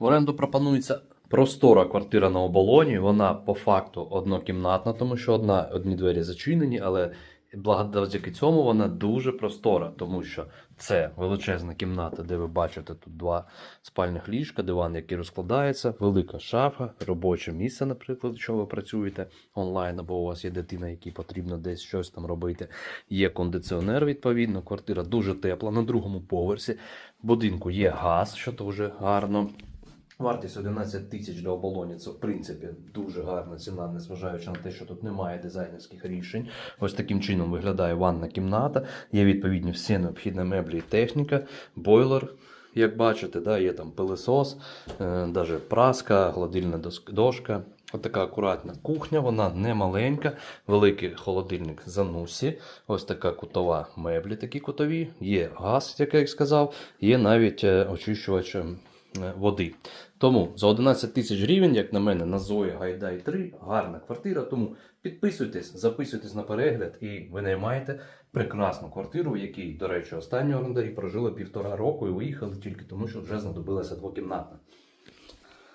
В оренду пропонується простора квартира на оболоні. Вона по факту однокімнатна, тому що одна, одні двері зачинені, але завдяки цьому вона дуже простора, тому що це величезна кімната, де ви бачите тут два спальних ліжка, диван, який розкладається, велика шафа, робоче місце, наприклад, якщо ви працюєте онлайн, або у вас є дитина, якій потрібно десь щось там робити. Є кондиціонер, відповідно, квартира дуже тепла на другому поверсі. В будинку є газ, що дуже гарно. Вартість 11 тисяч для оболоні це в принципі дуже гарна ціна, незважаючи на те, що тут немає дизайнерських рішень. Ось таким чином виглядає ванна кімната. Є відповідні всі необхідні меблі і техніка, бойлер. Як бачите, да, є там пилисос, е, даже праска, гладильна дошка. Ось така акуратна кухня, вона не маленька, великий холодильник занусі, ось така кутова меблі, такі кутові. Є газ, як я сказав, є навіть е, очищувач е, води. Тому за 11 тисяч гривень, як на мене, на Зої Гайдай 3, гарна квартира. Тому підписуйтесь, записуйтесь на перегляд і ви наймаєте прекрасну квартиру, в якій, до речі, останні орендарі прожили півтора року і виїхали тільки тому, що вже знадобилася двокімнатна.